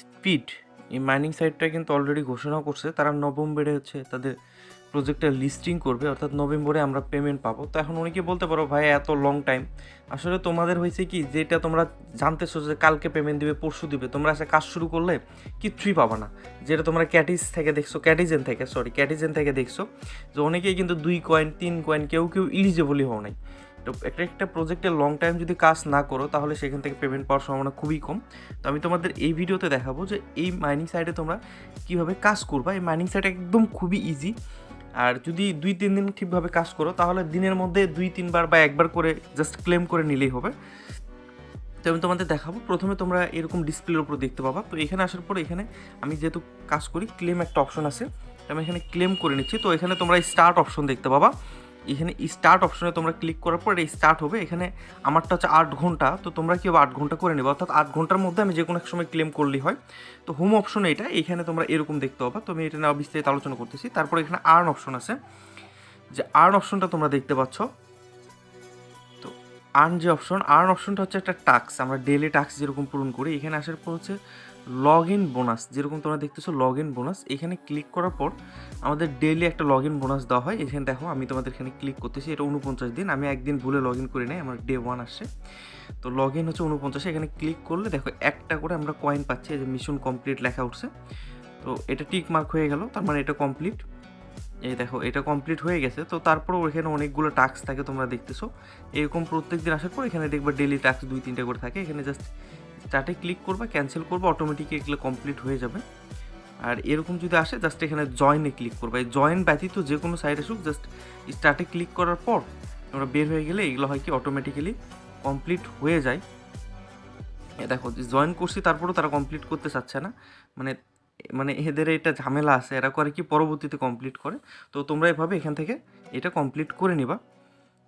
Speed এই mining সাইটটা কিন্তু অলরেডি ঘোষণা করছে। তারা নভেম্বরে হচ্ছে তাদের প্রজেক্টটা লিস্টিং করবে, অর্থাৎ নভেম্বরে আমরা পেমেন্ট পাবো। তো এখন অনেকে বলতে পারো, ভাই, এত লং টাইম আসলে তোমাদের হয়েছে কি, যেটা তোমরা জানতেছো যে কালকে পেমেন্ট দিবে, পরশু দিবে, তোমরা আসে কাজ শুরু করলে কিচ্ছুই পাবা না। যেটা তোমরা ক্যাটিস থেকে দেখছ ক্যাটিজেন থেকে সরি ক্যাটিজেন থেকে দেখছ, যে অনেকেই কিন্তু দুই কয়েন তিন কয়েন কেউ কেউ ইলিজিবলই হও নাই। তো একটা একটা প্রজেক্টে লং টাইম যদি কাজ না করো, তাহলে সেখান থেকে পেমেন্ট পাওয়ার সম্ভাবনা খুবই কম। তো আমি তোমাদের এই ভিডিওতে দেখাবো যে এই মাইনিং সাইটে তোমরা কীভাবে কাজ করবা। এই মাইনিং সাইট একদম খুবই ইজি আর যদি দুই, তিন দিন ঠিকভাবে কাজ করো, তাহলে দিনের মধ্যে দুই, তিনবার বা একবার করে জাস্ট ক্লেম করে নিলেই হবে। তো আমি তোমাদের দেখাবো। প্রথমে তোমরা এরকম ডিসপ্লের উপর দেখতে পাবা। তো এখানে আসার পর এখানে আমি যেহেতু কাজ করি ক্লেম একটা অপশন আছে। আমি এখানে ক্লেম করে নিচ্ছি। তো এখানে তোমরা স্টার্ট অপশন দেখতে পাবা। এখানে স্টার্ট অপশনে তোমরা ক্লিক করার পর এটা স্টার্ট হবে। এখানে আমারটা হচ্ছে আট ঘণ্টা, তো তোমরা কি হবে আট ঘণ্টা করে নেবে? অর্থাৎ আট ঘণ্টার মধ্যে আমি যে কোনো এক সময় ক্লেম করলেই হয়। তো হোম অপশন এটা, এখানে তোমরা এরকম দেখতে পাবা। তো আমি এটা নিয়ে বিস্তারিত আলোচনা করতেছি। তারপর এখানে আর্ন অপশন আছে। যে আর্ন অপশনটা তোমরা দেখতে পাচ্ছ। আর্ন যে অপশন আর্ন অপশনটা হচ্ছে একটা টাস্ক আমরা ডেলি টাস্ক যেরকম পূরণ করি, এখানে আসার পর হচ্ছে লগ ইন বোনাস যেরকম তোমরা দেখতেছো লগ ইন বোনাস এখানে ক্লিক করার পর আমাদের ডেলি একটা লগ ইন বোনাস দেওয়া হয়, এখানে দেখো আমি তোমাদের এখানে ক্লিক করতেছি, এটা উনপঞ্চাশ দিন, আমি একদিন ভুলে লগ ইন করে নেই, আমার ডে ওয়ান আসছে। তো লগ ইন হচ্ছে উনপঞ্চাশে এখানে ক্লিক করলে দেখো একটা করে আমরা কয়েন পাচ্ছি যে মিশন কমপ্লিট লেখা উঠছে। তো এটা টিক মার্ক হয়ে গেল, তার মানে এটা কমপ্লিট এই দেখো, এটা কমপ্লিট হয়ে গেছে। তো তারপরে এখানে অনেকগুলো টাস্ক থাকে তোমরা দেখতেছো। এরকম প্রত্যেক দিন আসার পর এখানে দেখবে ডেলি টাস্ক দুই, তিনটে করে থাকে। এখানে জাস্ট স্টার্টে ক্লিক করবা ক্যান্সেল করবা অটোমেটিক এগুলো কমপ্লিট হয়ে যাবে। আর এরকম যদি আসে জাস্ট এখানে জয়েনে ক্লিক করবা। এই জয়েন ব্যতীত যে কোনো সাইট আসুক জাস্ট স্টার্টে ক্লিক করার পর তোমরা বের হয়ে গেলে এগুলো হয় কি অটোমেটিক্যালি কমপ্লিট হয়ে যায়। দেখো জয়েন করছি, তারপরেও তারা কমপ্লিট করতে চাচ্ছে না। মানে মানে এদের এটা ঝামেলা আছে, এরা করে কি পরবর্তীতে কমপ্লিট করে। তো তোমরা এভাবে এখান থেকে এটা কমপ্লিট করে নিবা।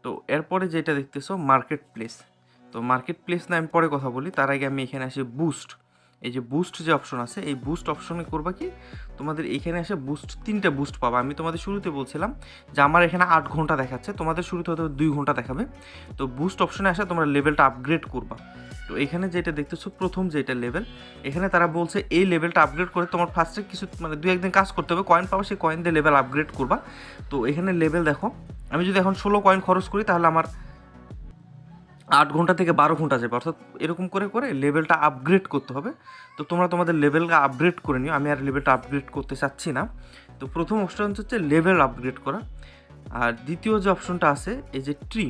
তো এরপরে যেটা দেখতেছো মার্কেট প্লেস তো মার্কেট প্লেস না আমি পরে কথা বলি, তার আগে আমি এখানে আসি বুস্ট এই যে বুস্ট যে অপশন আছে, এই বুস্ট অপশনে করবা কি? তোমাদের এখানে এসে বুস্ট তিনটা বুস্ট পাবা। আমি তোমাদের শুরুতে বলছিলাম যে আমার এখানে আট ঘণ্টা দেখাচ্ছে, তোমাদের শুরুতে হয়তো দুই ঘণ্টা দেখাবে। তো বুস্ট অপশনে আসে তোমরা লেভেলটা আপগ্রেড করবা। তো এখানে যেটা দেখতেছো, প্রথম যেটা লেভেল এখানে তারা বলছে এই লেভেলটা আপগ্রেড করে তোমার ফার্স্টে কিছু মানে দু একদিন কাজ করতে হবে কয়েন পাবো, সেই কয়েন দিয়ে লেভেল আপগ্রেড করবা। তো এখানে লেভেল দেখো, আমি যদি এখন ষোলো কয়েন খরচ করি, তাহলে আমার আট ঘণ্টা থেকে বারো ঘণ্টা যাবে। অর্থাৎ এরকম করে করে লেভেলটা আপগ্রেড করতে হবে। তো তোমরা তোমাদের লেভেলটা আপগ্রেড করে নিও। আমি আর লেভেলটা আপগ্রেড করতে চাচ্ছি না। তো প্রথম অপশন হচ্ছে লেভেল আপগ্রেড করা। আর দ্বিতীয় যে অপশনটা আছে, এই যে ট্রি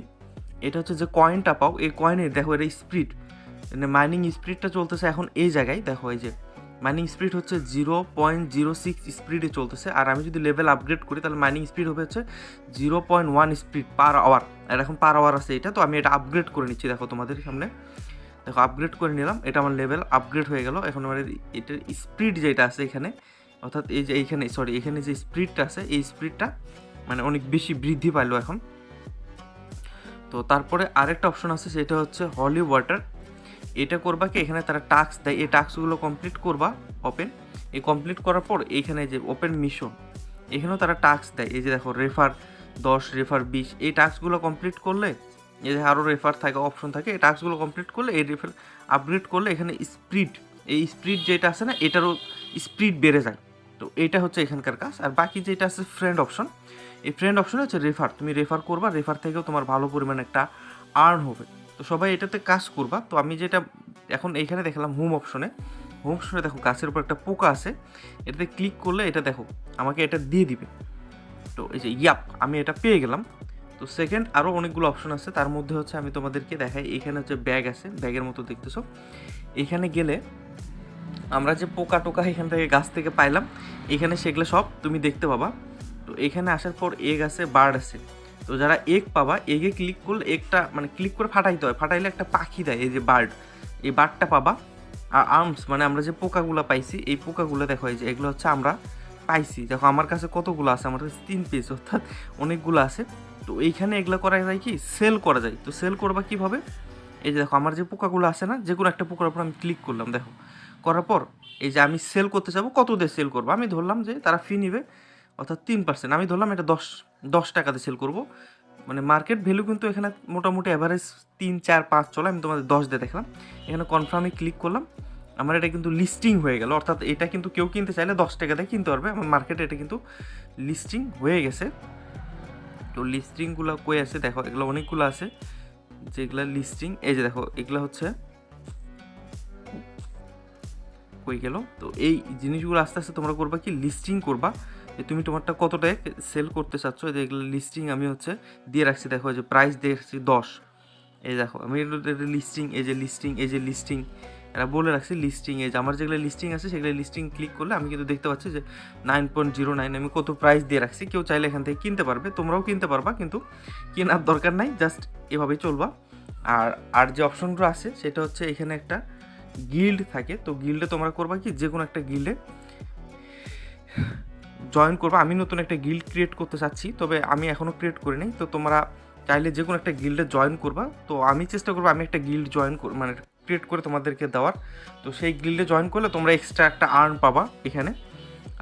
এটা হচ্ছে যে কয়েনটা পাও। এই কয়েনের দেখো এটা স্পিড মানে মাইনিং স্পিডটা চলতেছে এখন এই জায়গায়। দেখো এই যে মাইনিং স্পিড হচ্ছে জিরো পয়েন্ট জিরো সিক্স স্পিডে চলতেছে। আর আমি যদি লেভেল আপগ্রেড করি, তাহলে মাইনিং স্পিড হবে হচ্ছে zero point one speed per hour আর এখন পার আওয়ার আছে এটা, তো আমি এটা আপগ্রেড করে নিচ্ছি। দেখো তোমাদের সামনে। দেখো আপগ্রেড করে নিলাম। এটা আমার লেভেল আপগ্রেড হয়ে গেল। এখন আমার এটার স্পিড যেটা আছে এখানে, অর্থাৎ এই যে এইখানে সরি এখানে যে স্পিডটা আছে, এই স্পিডটা মানে অনেক বেশি বৃদ্ধি পাইলো এখন। তো তারপরে আরেকটা অপশন আছে, সেটা হচ্ছে হলি ওয়াটার এটা করবা কি? এখানে তারা টাস্ক দেয়। এই টাস্কগুলো কমপ্লিট করবা ওপেন এই কমপ্লিট করার পর এইখানে যে ওপেন মিশন এখানেও তারা টাস্ক দেয়। এই যে দেখো রেফার দশ রেফার বিশ, এই টাস্কগুলো কমপ্লিট করলে, এই যে আরও রেফার থাকে অপশন থাকে, এই টাস্কগুলো কমপ্লিট করলে, এই রেফার আপগ্রেড করলে এখানে স্পিড এই স্পিড যেটা আছে না, এটারও স্পিড বেড়ে যায়। তো এটা হচ্ছে এখানকার কাজ। আর বাকি যেটা আছে ফ্রেন্ড অপশন এই ফ্রেন্ড অপশনে হচ্ছে রেফার তুমি রেফার করবা রেফার থেকেও তোমার ভালো পরিমাণে একটা আর্ন হবে। তো সবাই এটাতে কাজ করবা। তো আমি যেটা এখন এইখানে দেখলাম হোম অপশনে হোম অপশনে দেখো গাছের উপর একটা পোকা আছে। এটাতে ক্লিক করলে এটা দেখো, আমাকে এটা দিয়ে দিবে। তো এই যে ইয়াপ, আমি এটা পেয়ে গেলাম। তো সেকেন্ড আরও অনেকগুলো অপশন আছে। তার মধ্যে হচ্ছে আমি তোমাদেরকে দেখাই এখানে হচ্ছে ব্যাগ আছে, ব্যাগের মতো দেখতেছো। এখানে গেলে আমরা যে পোকা টোকা এখান থেকে গাছ থেকে পাইলাম, এখানে সেগুলো সব তুমি দেখতে পাবা। তো এখানে আসার পর এগ আছে বার্ড আছে। তো যারা এগ পাবা এগে ক্লিক করলে একটা মানে ক্লিক করে ফাটাইতে হয়। ফাটাইলে একটা পাখি দেয়, এই যে বার্ড এই বার্ডটা পাবা। আর আর্মস মানে আমরা যে পোকাগুলো পাইছি, এই পোকাগুলো দেখো, এই যে এগুলো হচ্ছে আমরা পাইছি। দেখো, আমার কাছে কতগুলো আছে? আমার কাছে তিন পিস অর্থাৎ অনেকগুলো আছে। তো এইখানে এগুলো করা যায় কি? সেল করা যায়। তো সেল করবা কীভাবে? এই যে দেখো, আমার যে পোকাগুলো আছে না যে কোনো একটা পোকার উপর আমি ক্লিক করলাম, দেখো। করার পর, এই যে আমি সেল করতে যাব, কত দিয়ে সেল করব? আমি ধরলাম যে তারা ফি নিবে অর্থাৎ তিন পার্সেন্ট আমি ধরলাম এটা দশ দশ টাকাতে সেল করব। মানে মার্কেট ভ্যালু কিন্তু এখানে মোটামুটি অ্যাভারেজ তিন, চার, পাঁচ চলে। আমি তোমাদের দশ দিয়ে দেখলাম। এখানে কনফার্মে ক্লিক করলাম। আমার এটা কিন্তু লিস্টিং হয়ে গেল। অর্থাৎ এটা কিন্তু কেউ কিনতে চাইলে দশ টাকা দিয়ে কিনতে পারবে। আমার মার্কেটে এটা কিন্তু লিস্টিং হয়ে গেছে। তো লিস্টিংগুলো কই আছে? দেখো, এগুলো অনেকগুলো আছে। যেগুলো লিস্টিং এই যে দেখো, এগুলো হচ্ছে কই গেল? তো এই জিনিসগুলো আস্তে আস্তে তোমরা করবা কি? লিস্টিং করবা। তুমি তোমারটা কত টাকা সেল করতে চাচ্ছ? এগুলো লিস্টিং আমি হচ্ছে দিয়ে রাখছি, দেখো যে প্রাইস দিয়ে রাখছি দশ। এই দেখো, আমি লিস্টিং এই যে লিস্টিং এই যে লিস্টিং এরা বলে রাখছি লিস্টিং এই যে আমার যেগুলো লিস্টিং আছে, সেগুলো লিস্টিং ক্লিক করলে আমি কিন্তু দেখতে পাচ্ছি যে নাইন পয়েন্ট জিরো নাইন আমি কত প্রাইস দিয়ে রাখছি। কেউ চাইলে এখান থেকে কিনতে পারবে, তোমরাও কিনতে পারবা, কিন্তু কেনার দরকার নাই জাস্ট এভাবেই চলবা। আর আর যে অপশনগুলো আছে, সেটা হচ্ছে এখানে একটা গিল্ড থাকে। তো গিল্ডে তোমরা করবা কি? যে কোনো একটা গিল্ডে জয়েন করবা। আমি নতুন একটা গিল্ড ক্রিয়েট করতে চাচ্ছি, তবে আমি এখনও ক্রিয়েট করি নাই। তো তোমরা চাইলে যে কোনো একটা গিল্ডে জয়েন করবা। তো আমি চেষ্টা করব আমি একটা গিল্ড জয়েন মানে ক্রিয়েট করে তোমাদেরকে দেওয়ার। তো সেই গিল্ডে জয়েন করলে তোমরা এক্সট্রা একটা আর্ন পাবা এখানে।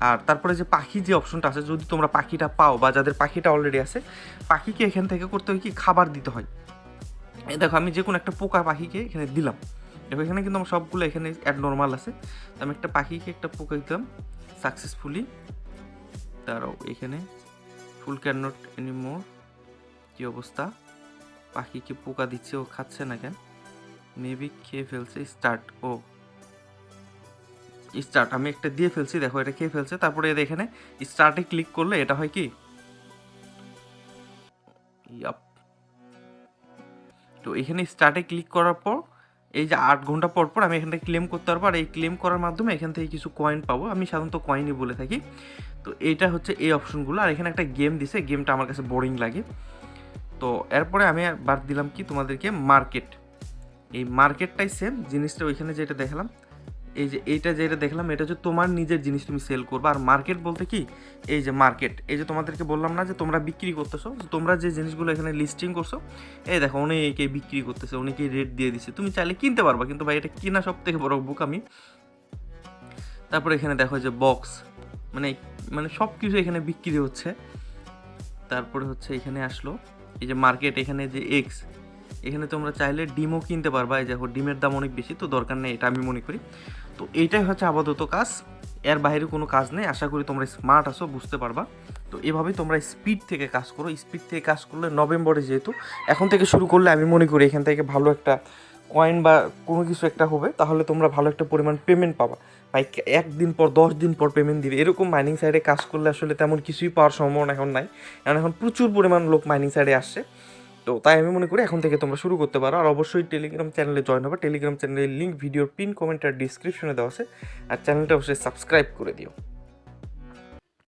আর তারপরে যে পাখি যে অপশনটা আছে, যদি তোমরা পাখিটা পাও বা যাদের পাখিটা অলরেডি আছে, পাখিকে এখান থেকে করতে হয় কি? খাবার দিতে হয়। দেখো, আমি যে কোনো একটা পোকা পাখিকে এখানে দিলাম। দেখো, এখানে কিন্তু আমার সবগুলো এখানে অ্যাড নর্মাল আছে। আমি একটা পাখিকে একটা পোকা দিলাম সাকসেসফুলি তারাও এখানে full can not any more কী অবস্থা? পাখিকে পোকা দিচ্ছে, ও খাচ্ছে না কেন? মেবি খেয়ে ফেলছে স্টার্ট ও। স্টার্ট আমি একটা দিয়ে ফেলছি, দেখো এটা খেয়ে ফেলছে, তারপরে এদের এখানে স্টার্টে ক্লিক করলে এটা হয় কি? তো এখানে স্টার্টে ক্লিক করার পর এই যে আট ঘণ্টা পর পর আমি এখান থেকে ক্লেম করতে পারব, আর এই ক্লেম করার মাধ্যমে এখান থেকে কিছু কয়েন পাবো। আমি সাধারণত কয়েনই বলে থাকি। তো এইটা হচ্ছে এই অপশনগুলো আর এখানে একটা গেম দিছে। গেমটা আমার কাছে বোরিং লাগে। তো এরপরে আমি বাদ দিলাম কি তোমাদেরকে মার্কেট এই মার্কেটটাই সেম জিনিসটা ওইখানে যেটা দেখালাম এই যে এইটা যেটা দেখলাম, এটা হচ্ছে তোমার নিজের জিনিস তুমি সেল করবে। আর মার্কেট বলতে কি? এই যে মার্কেট এই যে তোমাদেরকে বললাম না যে তোমরা বিক্রি করতেছো তোমরা যে জিনিসগুলো এখানে লিস্টিং করছ, এই দেখো অনেকেই বিক্রি করতেছে, অনেকেই রেট দিয়ে দিচ্ছে তুমি চাইলে কিনতে পারবা, কিন্তু ভাই এটা কিনা সব থেকে বড় বুক আমি তারপরে এখানে দেখো যে বক্স মানে মানে সব কিছু এখানে বিক্রি হচ্ছে। তারপরে হচ্ছে এখানে আসলো, এই যে মার্কেট এখানে যে এক্স এখানে তোমরা চাইলে ডিমও কিনতে পারবা। এই দেখো, ডিমের দাম অনেক বেশি, তো দরকার নেই, এটা আমি মনে করি। তো এইটাই হচ্ছে আপাতত কাজ। এর বাইরে কোনো কাজ নেই। আশা করি তোমরা স্মার্ট আসো বুঝতে পারবা। তো এভাবেই তোমরা স্পিড থেকে কাজ করো। স্পিড থেকে কাজ করলে নভেম্বরে যেহেতু, এখন থেকে শুরু করলে আমি মনে করি এখান থেকে ভালো একটা কয়েন বা কোনো কিছু একটা হবে। তাহলে তোমরা ভালো একটা পরিমাণ পেমেন্ট পাবা। ভাই একদিন পর, দশ দিন পর পেমেন্ট দিবে। এরকম মাইনিং সাইডে কাজ করলে আসলে তেমন কিছুই পাওয়ার সম্ভাবনা এখন নাই। কারণ এখন প্রচুর পরিমাণ লোক মাইনিং সাইডে আসছে। তো তাই আমি মনে করি এখন থেকে তোমরা শুরু করতে পারো। আর অবশ্যই টেলিগ্রাম চ্যানেলে জয়েন হবে। টেলিগ্রাম চ্যানেলের লিঙ্ক ভিডিওর পিন কমেন্ট আর ডিসক্রিপশনে দেওয়া আছে। আর চ্যানেলটা অবশ্যই সাবস্ক্রাইব করে দিও।